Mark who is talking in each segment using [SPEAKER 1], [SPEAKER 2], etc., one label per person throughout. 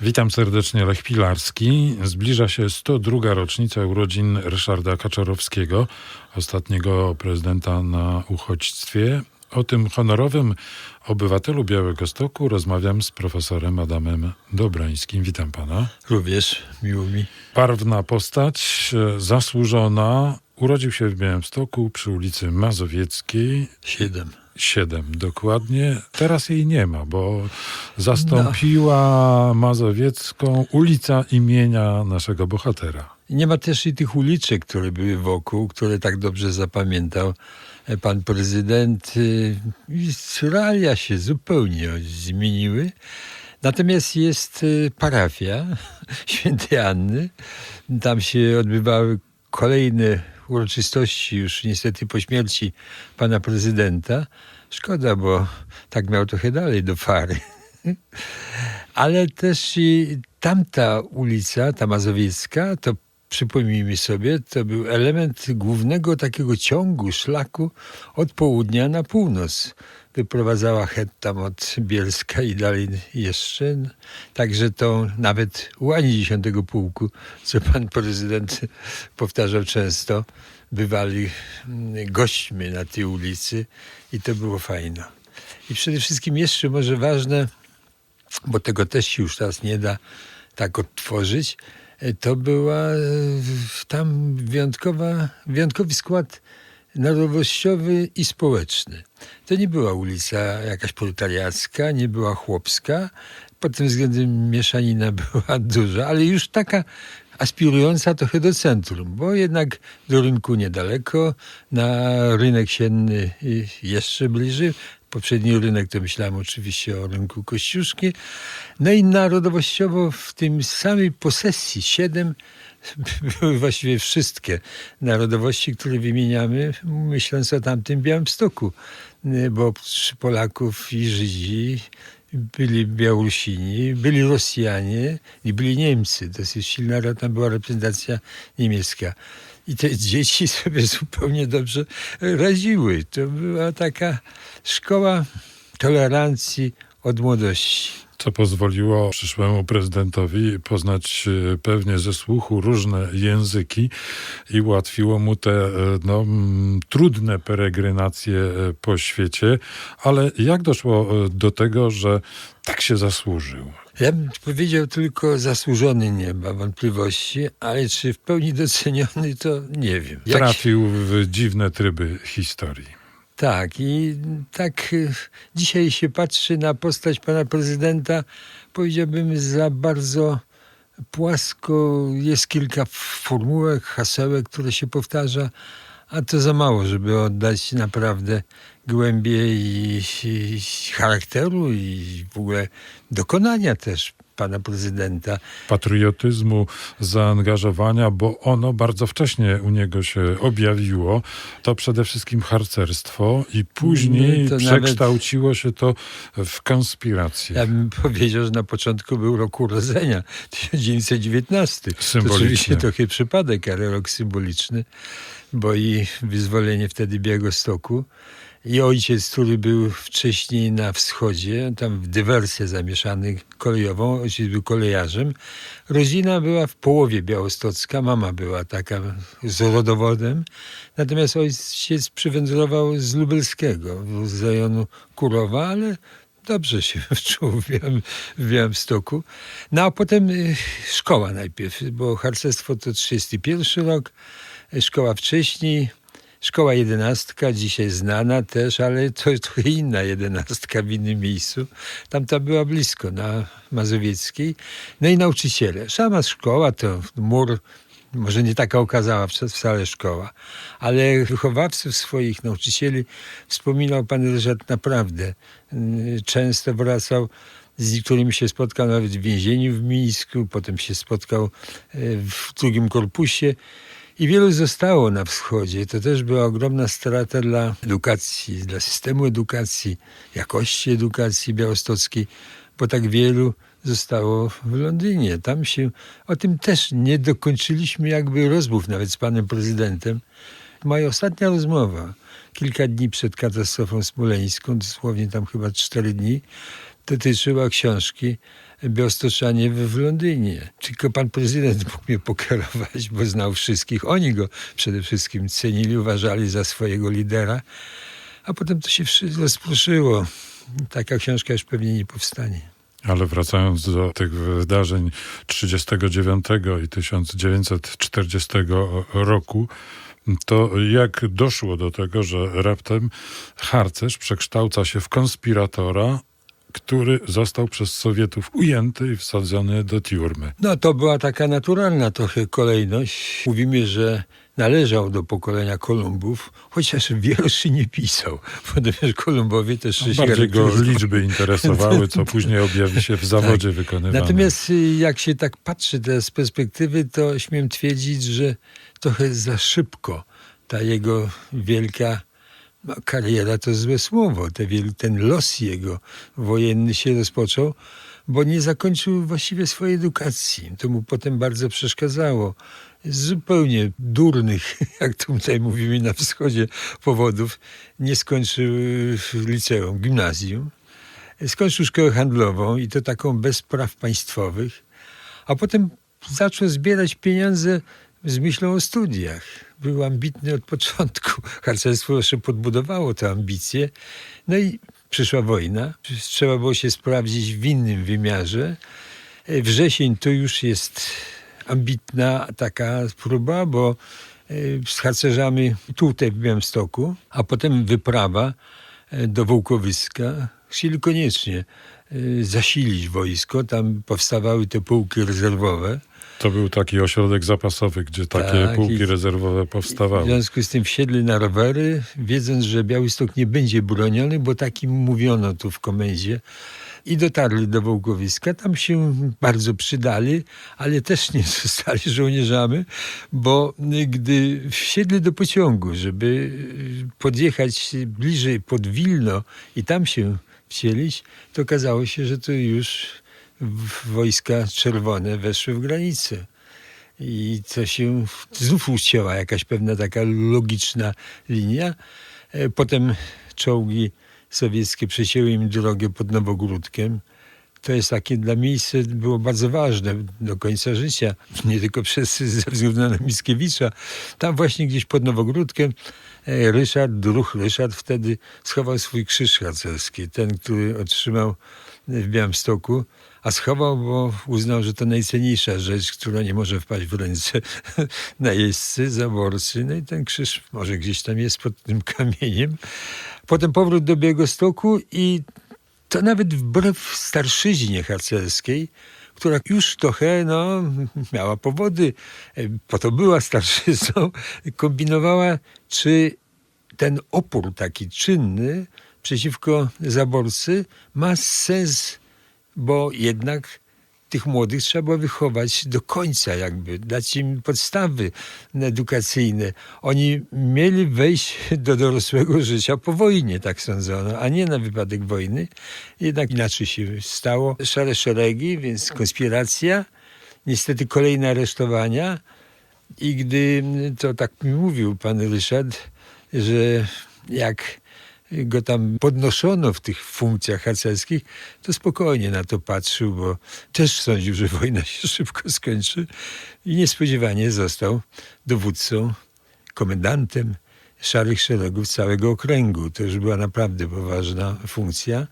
[SPEAKER 1] Witam serdecznie, Lech Pilarski. Zbliża się 102. rocznica urodzin Ryszarda Kaczorowskiego, ostatniego prezydenta na uchodźstwie. O tym honorowym obywatelu Białego Stoku rozmawiam z profesorem Adamem Dobrańskim. Witam pana.
[SPEAKER 2] Również miło mi.
[SPEAKER 1] Barwna postać, e, zasłużona. Urodził się w Białymstoku przy ulicy Mazowieckiej.
[SPEAKER 2] Siedem.
[SPEAKER 1] 7 dokładnie. Teraz jej nie ma, bo zastąpiła Mazowiecką ulica imienia naszego bohatera.
[SPEAKER 2] Nie ma też i tych uliczek, które były wokół, które tak dobrze zapamiętał e, pan prezydent. y, realia się zupełnie zmieniły. Natomiast jest y, parafia świętej Anny. Tam się odbywały kolejne uroczystości już niestety po śmierci pana prezydenta. Szkoda, bo tak miał trochę dalej do fary. Ale też i tamta ulica, ta Mazowiecka, to przypomnijmy sobie, to był element głównego takiego ciągu, szlaku od południa na północ. Wyprowadzała het tam od Bielska i dalej jeszcze. Także to nawet łani 10 pułku, co pan prezydent powtarzał często, bywali mm, gośćmi na tej ulicy i to było fajne. I przede wszystkim jeszcze może ważne, bo tego też się już teraz nie da tak odtworzyć, e, to była e, tam wyjątkowa, wyjątkowy skład narodowościowy i społeczny. To nie była ulica jakaś proletariacka, nie była chłopska. Pod tym względem mieszanina była duża, ale już taka aspirująca trochę do centrum, bo jednak do rynku niedaleko, na rynek sienny jeszcze bliżej. Poprzedni rynek to myślałem oczywiście o rynku Kościuszki. No i narodowościowo w tym samej posesji siedem były właściwie wszystkie narodowości, które wymieniamy, myśląc o tamtym Białymstoku, bo oprócz Polaków i Żydzi byli Białorusini, byli Rosjanie i byli Niemcy. Dosyć silna tam była reprezentacja niemiecka. I te dzieci sobie zupełnie dobrze radziły. To była taka szkoła tolerancji od młodości.
[SPEAKER 1] Co pozwoliło przyszłemu prezydentowi poznać e, pewnie ze słuchu różne języki i ułatwiło mu te e, no, trudne peregrinacje e, po świecie. Ale jak doszło do tego, że tak się zasłużył?
[SPEAKER 2] Ja bym powiedział tylko zasłużony nie ma wątpliwości, ale czy w pełni doceniony, to nie wiem. Jak-
[SPEAKER 1] Trafił w dziwne tryby historii.
[SPEAKER 2] Tak, i tak y, dzisiaj się patrzy na postać pana prezydenta, powiedziałbym za bardzo płasko. Jest kilka formułek, hasełek, które się powtarza, a to za mało, żeby oddać naprawdę głębię i, i charakteru i w ogóle dokonania też pana prezydenta.
[SPEAKER 1] patriotyzmu, zaangażowania, bo ono bardzo wcześnie u niego się objawiło. To przede wszystkim harcerstwo i później
[SPEAKER 2] No to nawet-
[SPEAKER 1] przekształciło się to w konspirację.
[SPEAKER 2] Ja bym powiedział, że na początku był rok urodzenia, 1919. To
[SPEAKER 1] Symbolicznie.
[SPEAKER 2] oczywiście trochę przypadek, ale rok symboliczny, bo i wyzwolenie wtedy Białegostoku i ojciec, który był wcześniej na wschodzie, tam w dywersję zamieszany kolejową, ojciec był kolejarzem. Rodzina była w połowie białostocka, mama była taka z rodowodem, natomiast ojciec przywędrował z lubelskiego, z rejonu Kurowa, ale dobrze się czuł w, Białym, w. No a potem y, szkoła najpierw, bo harcerstwo to 31 rok, szkoła wcześniej, szkoła jedenastka, dzisiaj znana też, ale to jest trochę inna jedenastka w innym miejscu. Tamta była blisko, na Mazowieckiej. No i nauczyciele. Sama szkoła to mur może nie taka okazała wc- wcale szkoła, ale wychowawców swoich, nauczycieli wspominał pan Ryszard naprawdę. y, Często wracał, z niektórymi się spotkał nawet w więzieniu w Mińsku, potem się spotkał y, w drugim korpusie. I wielu zostało na wschodzie. To też była ogromna strata dla edukacji, dla systemu edukacji, jakości edukacji białostockiej, bo tak wielu zostało w Londynie. Tam się, o tym też nie dokończyliśmy jakby rozmów nawet z panem prezydentem. Moja ostatnia rozmowa, kilka dni przed katastrofą smoleńską, dosłownie tam chyba cztery dni, dotyczyła książki Biostoczanie w Londynie. Tylko pan prezydent mógł mnie pokierować, bo znał wszystkich. Oni go przede wszystkim cenili, uważali za swojego lidera. A potem to się wszystko rozproszyło. Taka książka już pewnie nie powstanie.
[SPEAKER 1] Ale wracając do tych wydarzeń 39 i 1940 roku, to jak doszło do tego, że raptem harcerz przekształca się w konspiratora, który został przez Sowietów ujęty i wsadzony do tiurmy?
[SPEAKER 2] No to była taka naturalna trochę kolejność. Mówimy, że należał do pokolenia Kolumbów, chociaż wierszy nie pisał. Ponieważ Kolumbowie też się
[SPEAKER 1] Bardziej go liczby interesowały, co później objawi się w zawodzie wykonywanym.
[SPEAKER 2] Natomiast y, jak się tak patrzy teraz z perspektywy, to śmiem twierdzić, że trochę za szybko ta jego wielka no, kariera to złe słowo, ten los jego wojenny się rozpoczął, bo nie zakończył właściwie swojej edukacji. To mu potem bardzo przeszkadzało. Z zupełnie durnych, jak tutaj mówimy na wschodzie, powodów nie skończył liceum, gimnazjum. Skończył szkołę handlową i to taką bez praw państwowych, a potem zaczął zbierać pieniądze z myślą o studiach. Był ambitny od początku. Harcerstwo jeszcze podbudowało tę ambicję. No i przyszła wojna. Trzeba było się sprawdzić w innym wymiarze. E, Wrzesień to już jest ambitna taka próba, bo e, z harcerzami tutaj w Białymstoku, a potem wyprawa e, do Wołkowyska. Chcieli koniecznie zasilić wojsko. Tam powstawały te pułki rezerwowe.
[SPEAKER 1] To był taki ośrodek zapasowy, gdzie takie
[SPEAKER 2] Tak,
[SPEAKER 1] pułki
[SPEAKER 2] i-
[SPEAKER 1] rezerwowe
[SPEAKER 2] W
[SPEAKER 1] powstawały.
[SPEAKER 2] związku z tym wsiedli na rowery, wiedząc, że Białystok nie będzie broniony, bo takim mówiono tu w komendzie. I dotarli do Wołkowiska. Tam się bardzo przydali, ale też nie zostali żołnierzami, bo gdy wsiedli do pociągu, żeby podjechać bliżej pod Wilno i tam się wcielić, to okazało się, że to już w- wojska czerwone weszły w granicę. I to się znów ucięła jakaś pewna taka logiczna linia. E, Potem czołgi sowieckie przecięły im drogę pod Nowogródkiem. To jest takie dla miejsce było bardzo ważne do końca życia, nie tylko przez, ze względu na Mickiewicza. Tam właśnie gdzieś pod Nowogródkiem e, Ryszard, druh Ryszard wtedy schował swój krzyż harcerski, ten, który otrzymał w Białymstoku, a schował, bo uznał, że to najcenniejsza rzecz, która nie może wpaść w ręce najeźdźcy, zaborcy. No i ten krzyż może gdzieś tam jest pod tym kamieniem. Potem powrót do Białegostoku i to nawet wbrew starszyźnie harcerskiej, która już trochę no, miała powody, e, po to była starszyzną, kombinowała, czy ten opór taki czynny przeciwko zaborcy ma sens, bo jednak tych młodych trzeba wychować do końca jakby, dać im podstawy edukacyjne. Oni mieli wejść do dorosłego życia po wojnie, tak sądzono, a nie na wypadek wojny. Jednak inaczej się stało. Szare szeregi, więc konspiracja, niestety kolejne aresztowania i gdy, to tak mi mówił pan Ryszard, że jak go tam podnoszono w tych funkcjach harcerskich, to spokojnie na to patrzył, bo też sądził, że wojna się szybko skończy i niespodziewanie został dowódcą, komendantem szarych szeregów całego okręgu. To już była naprawdę poważna funkcja.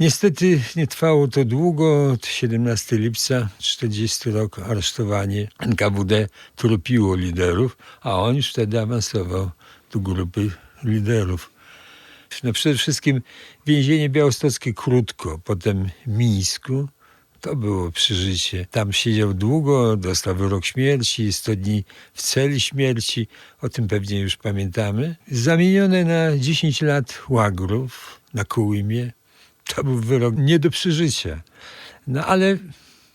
[SPEAKER 2] Niestety nie trwało to długo. Od 17 lipca 40 rok aresztowanie NKWD tropiło liderów, a on już wtedy awansował do grupy liderów. No przede wszystkim więzienie białostockie krótko, potem Mińsku. To było przeżycie. Tam siedział długo, dostał wyrok śmierci, 100 dni w celi śmierci. O tym pewnie już pamiętamy. Zamienione na 10 lat łagrów na Kołymie. To był wyrok nie do przeżycia. No ale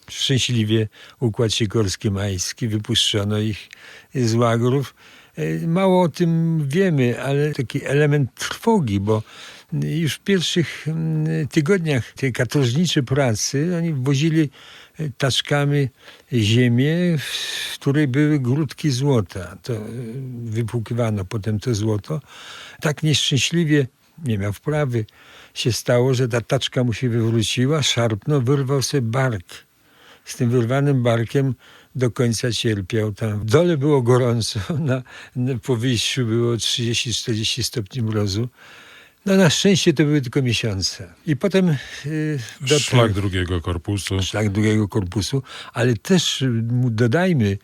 [SPEAKER 2] szczęśliwie Układ Sikorski-Majski, wypuszczono ich z łagrów. E, Mało o tym wiemy, ale taki element trwogi, bo już w pierwszych mm, tygodniach tej katorżniczej pracy oni wozili e, taczkami ziemię, w której były grudki złota. To e, wypłukiwano potem to złoto. Tak nieszczęśliwie nie miał wprawy. Się stało, że ta taczka mu się wywróciła, szarpnął, wyrwał sobie bark. Z tym wyrwanym barkiem do końca cierpiał tam. W dole było gorąco, na, na, po wyjściu było 30-40 stopni mrozu. No na szczęście to były tylko miesiące. I potem yy, dotarł-
[SPEAKER 1] Szlak drugiego korpusu.
[SPEAKER 2] szlak drugiego korpusu, ale też y, mu dodajmy,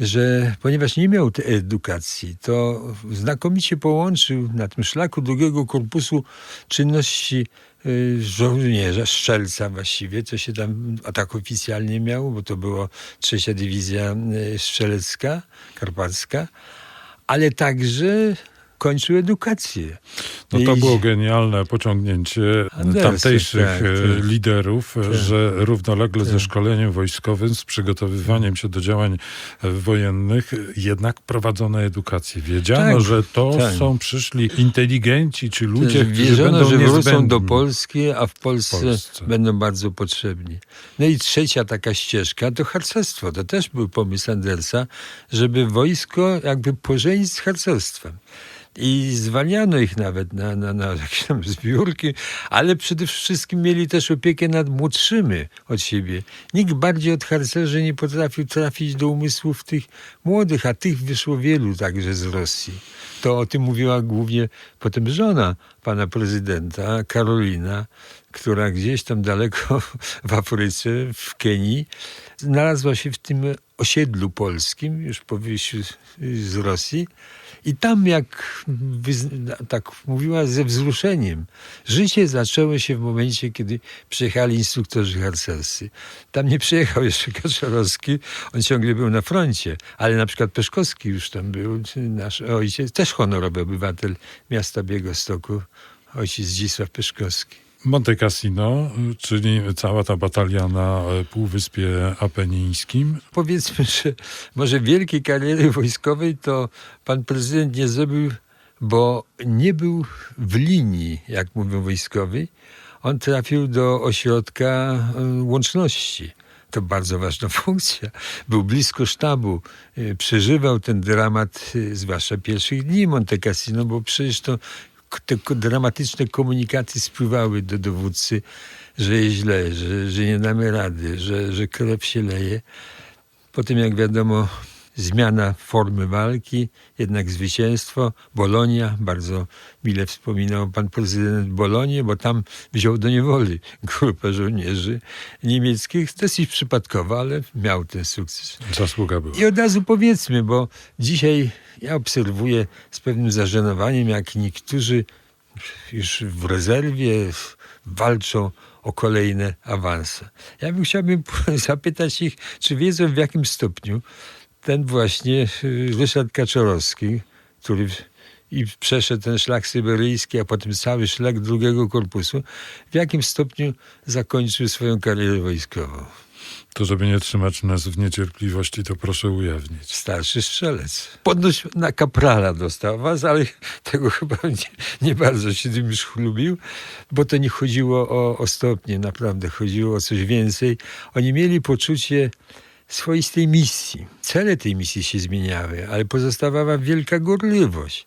[SPEAKER 2] że ponieważ nie miał tej edukacji, to znakomicie połączył na tym szlaku drugiego korpusu czynności żołnierza, strzelca właściwie, co się tam a tak oficjalnie miało, bo to była trzecia dywizja y, strzelecka, karpacka, ale także kończył edukację.
[SPEAKER 1] No to było genialne pociągnięcie
[SPEAKER 2] Andersa,
[SPEAKER 1] tamtejszych
[SPEAKER 2] tak,
[SPEAKER 1] e,
[SPEAKER 2] tak.
[SPEAKER 1] liderów, e, że równolegle ze szkoleniem wojskowym, z przygotowywaniem się do działań e, wojennych, jednak prowadzono edukację. Wiedziano,
[SPEAKER 2] Tak,
[SPEAKER 1] że to
[SPEAKER 2] tak.
[SPEAKER 1] są przyszli inteligenci, czy ludzie,
[SPEAKER 2] Też
[SPEAKER 1] którzy
[SPEAKER 2] wierzono,
[SPEAKER 1] będą
[SPEAKER 2] że wrócą
[SPEAKER 1] niezbędni.
[SPEAKER 2] do Polski, a w Polsce,
[SPEAKER 1] Polsce.
[SPEAKER 2] będą bardzo potrzebni. No i trzecia taka ścieżka to harcerstwo. To też był pomysł Andersa, żeby wojsko jakby pożenić z harcerstwem. I zwalniano ich nawet na, na, na jakieś tam zbiórki, ale przede wszystkim mieli też opiekę nad młodszymi od siebie. Nikt bardziej od harcerzy nie potrafił trafić do umysłów tych młodych, a tych wyszło wielu także z Rosji. To o tym mówiła głównie potem żona pana prezydenta, Karolina, która gdzieś tam daleko w Afryce, w Kenii, znalazła się w tym osiedlu polskim, już po wyjściu z- Rosji. I tam, jak tak mówiła ze wzruszeniem, życie zaczęło się w momencie, kiedy przyjechali instruktorzy harcerscy. Tam nie przyjechał jeszcze Kaczorowski, on ciągle był na froncie, ale na przykład Peszkowski już tam był, nasz ojciec, też honorowy obywatel miasta Białegostoku, ojciec Zdzisław Peszkowski.
[SPEAKER 1] Monte Cassino, e, czyli cała ta batalia na e, Półwyspie Apenińskim.
[SPEAKER 2] Powiedzmy, że może wielkiej kariery wojskowej to pan prezydent nie zrobił, bo nie był w linii, jak mówią wojskowi. On trafił do ośrodka y, łączności. To bardzo ważna funkcja. Był blisko sztabu, y, przeżywał ten dramat, zwłaszcza pierwszych dni Monte Cassino, bo przecież to te dramatyczne komunikaty spływały do dowódcy, że jest źle, że, że nie damy rady, że, że krew się leje. Potem, jak wiadomo, zmiana formy walki, jednak zwycięstwo. Bolonia, bardzo mile wspominał pan prezydent Bolonię, bo tam wziął do niewoli grupę żołnierzy niemieckich. Dosyć przypadkowo, ale miał ten sukces.
[SPEAKER 1] Zasługa była.
[SPEAKER 2] I od razu powiedzmy, bo dzisiaj ja obserwuję z pewnym zażenowaniem, jak niektórzy już w rezerwie walczą o kolejne awanse. Ja bym chciałbym zapytać ich, czy wiedzą w jakim stopniu ten właśnie y, Ryszard Kaczorowski, który i przeszedł ten szlak syberyjski, a potem cały szlak drugiego korpusu, w jakim stopniu zakończył swoją karierę wojskową.
[SPEAKER 1] To, żeby nie trzymać nas w niecierpliwości, to proszę ujawnić.
[SPEAKER 2] starszy strzelec. Podnoś na kaprala dostał was, ale tego chyba nie, nie bardzo się tym już chlubił, bo to nie chodziło o, o stopnie, naprawdę chodziło o coś więcej. Oni mieli poczucie swoistej misji. Cele tej misji się zmieniały, ale pozostawała wielka gorliwość.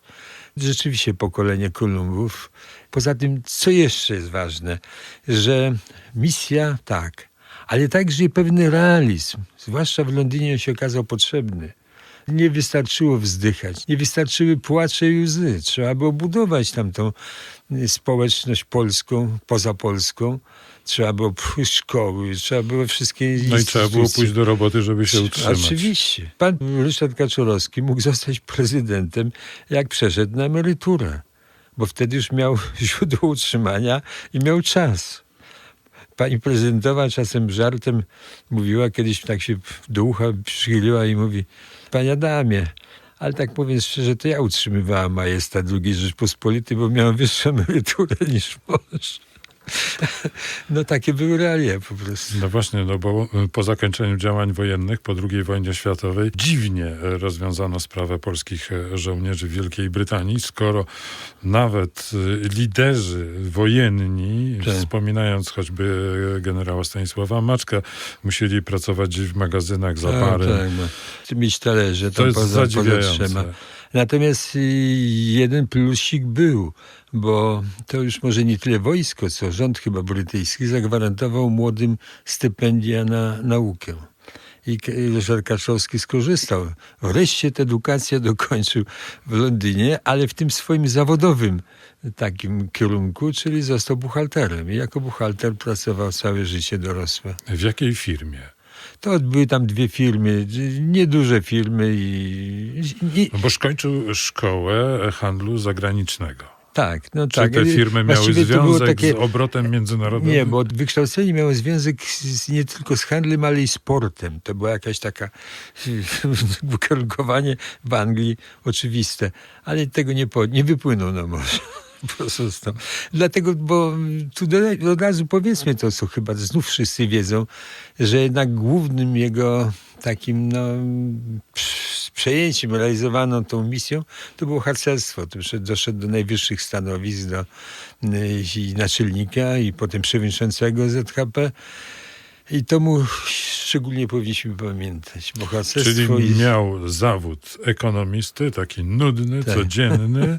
[SPEAKER 2] Rzeczywiście pokolenie Kolumbów. Poza tym, co jeszcze jest ważne, że misja tak, ale także i pewny realizm, zwłaszcza w Londynie on się okazał potrzebny. Nie wystarczyło wzdychać, nie wystarczyły płacze i łzy. Trzeba było budować tamtą y, społeczność polską, poza Polską. Trzeba było pójść szkoły, trzeba było wszystkie
[SPEAKER 1] No i trzeba było
[SPEAKER 2] instytucje.
[SPEAKER 1] pójść do roboty, żeby się utrzymać.
[SPEAKER 2] Oczywiście. Pan Ryszard Kaczorowski mógł zostać prezydentem, jak przeszedł na emeryturę, bo wtedy już miał źródło utrzymania i miał czas. Pani prezydentowa czasem żartem mówiła, kiedyś tak się do ucha przychyliła i mówi, panie Adamie, ale tak mówiąc szczerze, to ja utrzymywałam majestat II Rzeczpospolitej, bo miałem wyższą emeryturę niż mąż. No takie były realia po prostu.
[SPEAKER 1] No właśnie, no bo y, po zakończeniu działań wojennych po II wojnie światowej dziwnie e, rozwiązano sprawę polskich e, żołnierzy w Wielkiej Brytanii, skoro nawet y, liderzy wojenni,
[SPEAKER 2] Tak.
[SPEAKER 1] wspominając choćby generała Stanisława Maczka, musieli pracować w magazynach za
[SPEAKER 2] Tak,
[SPEAKER 1] parę.
[SPEAKER 2] tak, no. Mieć talerze
[SPEAKER 1] To jest zadziwiające.
[SPEAKER 2] Natomiast y, jeden plusik był, bo to już może nie tyle wojsko, co rząd chyba brytyjski zagwarantował młodym stypendia na naukę. I Ryszard Kaczowski skorzystał. Wreszcie tę edukację dokończył w Londynie, ale w tym swoim zawodowym takim kierunku, czyli został buchalterem. I jako buchalter pracował całe życie dorosłe.
[SPEAKER 1] W jakiej firmie?
[SPEAKER 2] To były tam dwie firmy, nieduże firmy i... i
[SPEAKER 1] No bo skończył szkołę handlu zagranicznego.
[SPEAKER 2] tak, no
[SPEAKER 1] Czy
[SPEAKER 2] tak.
[SPEAKER 1] te firmy miały
[SPEAKER 2] Właściwie
[SPEAKER 1] związek
[SPEAKER 2] takie-
[SPEAKER 1] z obrotem międzynarodowym?
[SPEAKER 2] Nie, bo wykształcenie miało związek z, nie tylko z handlem, ale i sportem. To była jakaś taka ukierunkowanie w Anglii oczywiste, ale tego nie, po, nie wypłynął na morze. Po prostu. Dlatego, bo tu do- od razu powiedzmy to, co chyba znów wszyscy wiedzą, że jednak głównym jego takim no, przejęciem, realizowaną tą misją, to było harcerstwo. To doszedł do najwyższych stanowisk, do y, i naczelnika i potem przewodniczącego ZHP. I to mu szczególnie powinniśmy pamiętać, bo harcerstwo
[SPEAKER 1] Czyli miał zawód ekonomisty, taki nudny,
[SPEAKER 2] Tak.
[SPEAKER 1] codzienny,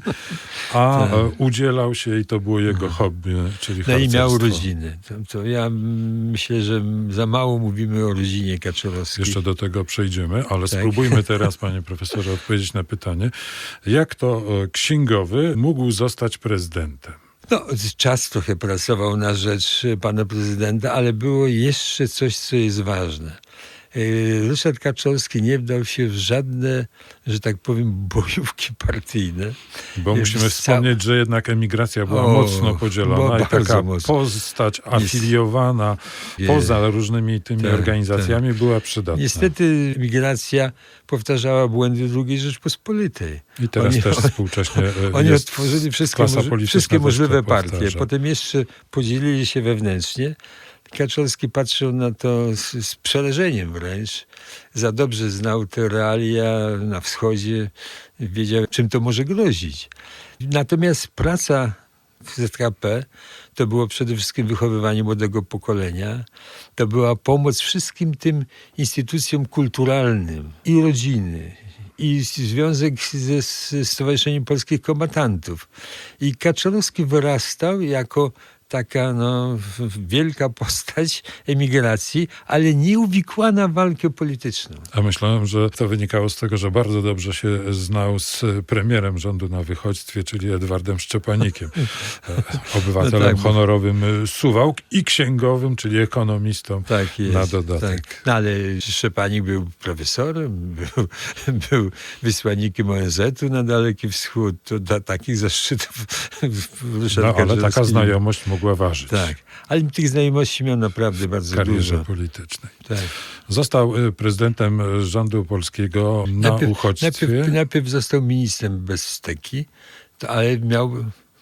[SPEAKER 1] a
[SPEAKER 2] Tak.
[SPEAKER 1] udzielał się i to było jego hobby, czyli
[SPEAKER 2] No i
[SPEAKER 1] harcerstwo.
[SPEAKER 2] miał rodzinę. To, to ja myślę, że za mało mówimy o rodzinie Kaczorowskiej.
[SPEAKER 1] Jeszcze do tego przejdziemy, ale
[SPEAKER 2] Tak.
[SPEAKER 1] spróbujmy teraz, panie profesorze, odpowiedzieć na pytanie, jak to e, księgowy mógł zostać prezydentem?
[SPEAKER 2] No, czas trochę pracował na rzecz pana prezydenta, ale było jeszcze coś, co jest ważne. Yy, Ryszard Kaczorski nie wdał się w żadne, że tak powiem, bojówki partyjne.
[SPEAKER 1] Bo musimy wspomnieć, że jednak emigracja była
[SPEAKER 2] O,
[SPEAKER 1] mocno podzielona
[SPEAKER 2] była
[SPEAKER 1] i taka
[SPEAKER 2] mocno.
[SPEAKER 1] postać afiliowana poza różnymi tymi
[SPEAKER 2] Tak,
[SPEAKER 1] organizacjami była przydatna.
[SPEAKER 2] Niestety migracja powtarzała błędy II Rzeczpospolitej.
[SPEAKER 1] I teraz
[SPEAKER 2] Oni-
[SPEAKER 1] też współcześnie e,
[SPEAKER 2] Oni otworzyli wszystkie, wszystkie możliwe partie.
[SPEAKER 1] powtarza.
[SPEAKER 2] Potem jeszcze podzielili się wewnętrznie. Kaczorski patrzył na to z, z przerażeniem wręcz. Za dobrze znał te realia na wschodzie, wiedział, czym to może grozić. Natomiast praca w ZKP to było przede wszystkim wychowywanie młodego pokolenia. To była pomoc wszystkim tym instytucjom kulturalnym i rodziny, i związek ze ze Stowarzyszeniem Polskich Kombatantów. I Kaczorowski wyrastał jako taka no, wielka postać emigracji, ale nieuwikłana w walkę polityczną.
[SPEAKER 1] A myślałem, że to wynikało z tego, że bardzo dobrze się znał z premierem rządu na wychodźstwie, czyli Edwardem Szczepanikiem, e, obywatelem
[SPEAKER 2] No tak,
[SPEAKER 1] honorowym e, Suwałk i księgowym, czyli ekonomistą
[SPEAKER 2] Tak jest.
[SPEAKER 1] na dodatek.
[SPEAKER 2] Tak. No, ale Szczepanik był profesorem, był, był wysłannikiem ONZ-u na Daleki Wschód. To dla takich zaszczytów
[SPEAKER 1] No, ale taka znajomość mogła ważyć
[SPEAKER 2] Tak, ale tych znajomości miał naprawdę
[SPEAKER 1] w
[SPEAKER 2] bardzo
[SPEAKER 1] karierze
[SPEAKER 2] dużo.
[SPEAKER 1] politycznej.
[SPEAKER 2] Tak.
[SPEAKER 1] Został e, prezydentem rządu polskiego na uchodźstwie.
[SPEAKER 2] najpierw, najpierw został ministrem bez steki, to, ale miał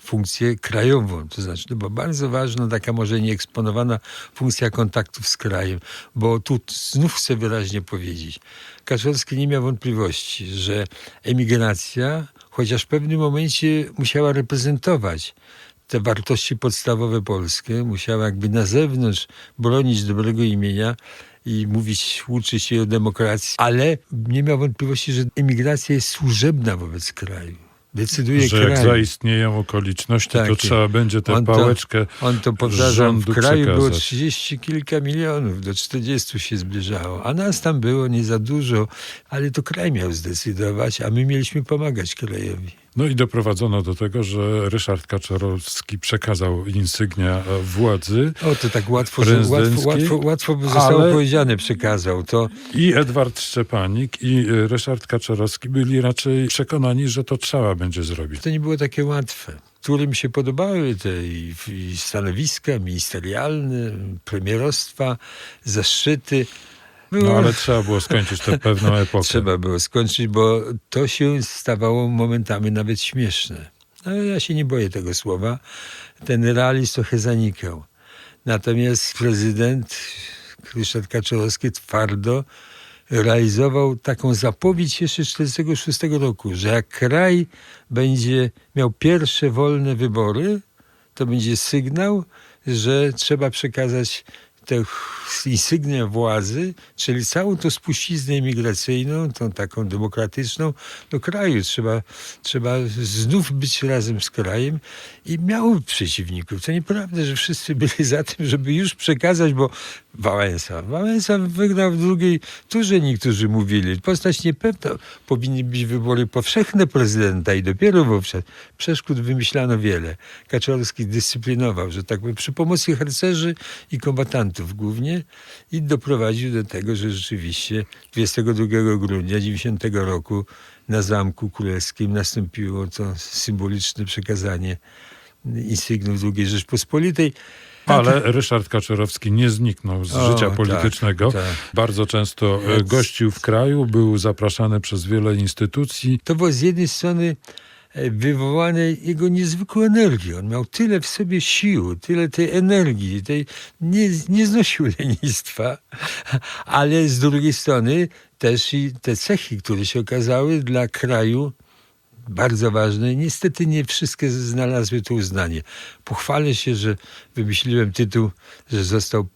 [SPEAKER 2] funkcję krajową, to znaczy to była bardzo ważna, taka może nieeksponowana funkcja kontaktów z krajem, bo tu znów chcę wyraźnie powiedzieć, Kaczorski nie miał wątpliwości, że emigracja, chociaż w pewnym momencie musiała reprezentować te wartości podstawowe polskie, musiała jakby na zewnątrz bronić dobrego imienia i mówić, uczyć się o demokracji, ale nie miał wątpliwości, że emigracja jest służebna wobec kraju. Decyduje
[SPEAKER 1] że jak
[SPEAKER 2] kraj.
[SPEAKER 1] zaistnieją okoliczności,
[SPEAKER 2] Tak
[SPEAKER 1] to trzeba będzie tę
[SPEAKER 2] On to-
[SPEAKER 1] pałeczkę
[SPEAKER 2] On to powtarzał, w kraju było
[SPEAKER 1] przekazać.
[SPEAKER 2] 30 kilka milionów, do 40 się zbliżało, a nas tam było nie za dużo, ale to kraj miał zdecydować, a my mieliśmy pomagać krajowi.
[SPEAKER 1] No i doprowadzono do tego, że Ryszard Kaczorowski przekazał insygnia e, władzy
[SPEAKER 2] O, to tak łatwo, łatwo, łatwo, łatwo by zostało
[SPEAKER 1] ale-
[SPEAKER 2] powiedziane, przekazał. To
[SPEAKER 1] i Edward Szczepanik i e, Ryszard Kaczorowski byli raczej przekonani, że to trzeba będzie zrobić.
[SPEAKER 2] To nie było takie łatwe. Którym się podobały te i, i stanowiska ministerialne, premierostwa, zaszczyty. Było,
[SPEAKER 1] No ale trzeba było skończyć tę pewną epokę.
[SPEAKER 2] trzeba było skończyć, bo to się stawało momentami nawet śmieszne. Ale ja się nie boję tego słowa. Ten realizm trochę zanikał. Natomiast prezydent Ryszard Kaczorowski twardo realizował taką zapowiedź jeszcze z 1946 roku, że jak kraj będzie miał pierwsze wolne wybory, to będzie sygnał, że trzeba przekazać te insygnia władzy, czyli całą tą spuściznę imigracyjną, tą taką demokratyczną do kraju. Trzeba, trzeba znów być razem z krajem i miał przeciwników. To nieprawda, że wszyscy byli za tym, żeby już przekazać, bo Wałęsa. Wałęsa wygrał w drugiej turze, niektórzy mówili. Postać niepewna. Powinny być wybory powszechne prezydenta i dopiero wówczas przeszkód wymyślano wiele. Kaczorski dyscyplinował, że tak powiem, przy pomocy harcerzy i kombatantów głównie i doprowadził do tego, że rzeczywiście 22 grudnia 90 roku na Zamku Królewskim nastąpiło to symboliczne przekazanie insygnów II Rzeczpospolitej.
[SPEAKER 1] Ale Ryszard Kaczorowski nie zniknął z
[SPEAKER 2] O,
[SPEAKER 1] życia
[SPEAKER 2] tak,
[SPEAKER 1] politycznego.
[SPEAKER 2] tak.
[SPEAKER 1] Bardzo często e,
[SPEAKER 2] Więc-
[SPEAKER 1] gościł w kraju, był zapraszany przez wiele instytucji.
[SPEAKER 2] To było z jednej strony e, wywołane jego niezwykłą energią. On miał tyle w sobie sił, tyle tej energii, tej, nie, nie znosił lenistwa, ale z drugiej strony też i te cechy, które się okazały dla kraju bardzo ważne. Niestety nie wszystkie znalazły to uznanie. Pochwalę się, że wymyśliłem tytuł, że został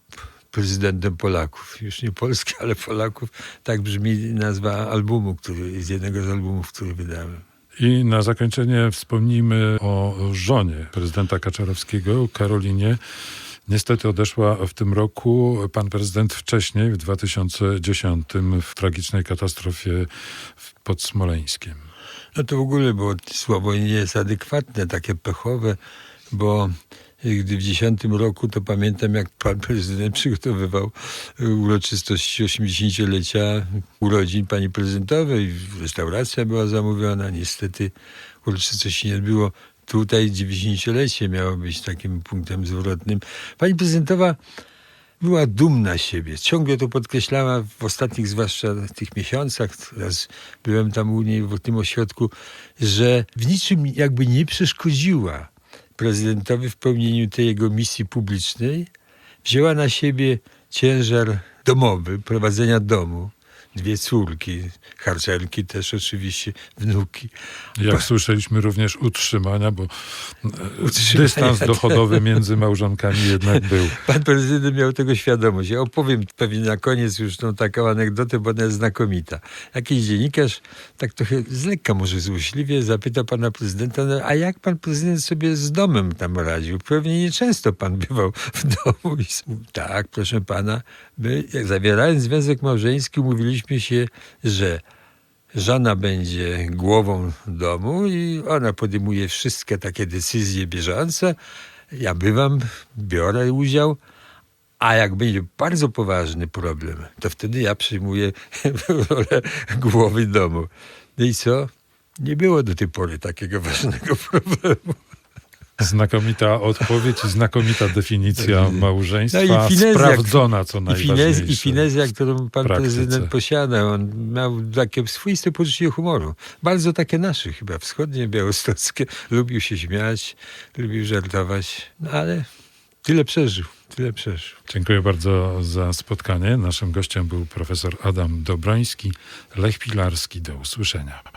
[SPEAKER 2] prezydentem Polaków. Już nie Polski, ale Polaków. Tak brzmi nazwa albumu, który, z jednego z albumów, który wydałem.
[SPEAKER 1] I na zakończenie wspomnijmy o żonie prezydenta Kaczorowskiego, Karolinie. Niestety odeszła w tym roku pan prezydent wcześniej, w 2010, w tragicznej katastrofie pod Smoleńskiem.
[SPEAKER 2] No to w ogóle było słowo nie jest adekwatne, takie pechowe, bo gdy w 10 roku, to pamiętam jak pan prezydent przygotowywał uroczystości 80-lecia urodzin pani prezydentowej. Restauracja była zamówiona, niestety uroczystości nie odbyło. Tutaj 90-lecie miało być takim punktem zwrotnym. Pani prezydentowa była dumna z siebie. Ciągle to podkreślała w ostatnich, zwłaszcza tych miesiącach, teraz byłem tam u niej w tym ośrodku, że w niczym jakby nie przeszkodziła prezydentowi w pełnieniu tej jego misji publicznej. Wzięła na siebie ciężar domowy, prowadzenia domu. Dwie córki, harcerki też oczywiście, wnuki.
[SPEAKER 1] Jak słyszeliśmy również utrzymania, bo e,
[SPEAKER 2] Utrzymania,
[SPEAKER 1] dystans dochodowy między małżonkami jednak był.
[SPEAKER 2] Pan prezydent miał tego świadomość. Ja opowiem pewnie na koniec już tą taką anegdotę, bo ona jest znakomita. Jakiś dziennikarz, tak trochę z lekka może złośliwie, zapyta pana prezydenta, no, a jak pan prezydent sobie z domem tam radził? Pewnie nieczęsto pan bywał w domu. I tak, proszę pana, my jak zawierając związek małżeński umówiliśmy się, że Żona będzie głową domu i ona podejmuje wszystkie takie decyzje bieżące. Ja bywam, biorę udział, a jak będzie bardzo poważny problem, to wtedy ja przyjmuję rolę głowy domu. No i co? Nie było do tej pory takiego ważnego problemu.
[SPEAKER 1] Znakomita odpowiedź i znakomita definicja małżeństwa,
[SPEAKER 2] No i finezja,
[SPEAKER 1] sprawdzona co najważniejsze.
[SPEAKER 2] I finezja, którą pan
[SPEAKER 1] praktyce.
[SPEAKER 2] prezydent posiada. On miał takie swoiste poczucie humoru. Bardzo takie nasze chyba, wschodnie, białostockie. Lubił się śmiać, lubił żartować, no ale tyle przeżył, tyle przeżył.
[SPEAKER 1] Dziękuję bardzo za spotkanie. Naszym gościem był profesor Adam Dobroński, Lech Pilarski. Do usłyszenia.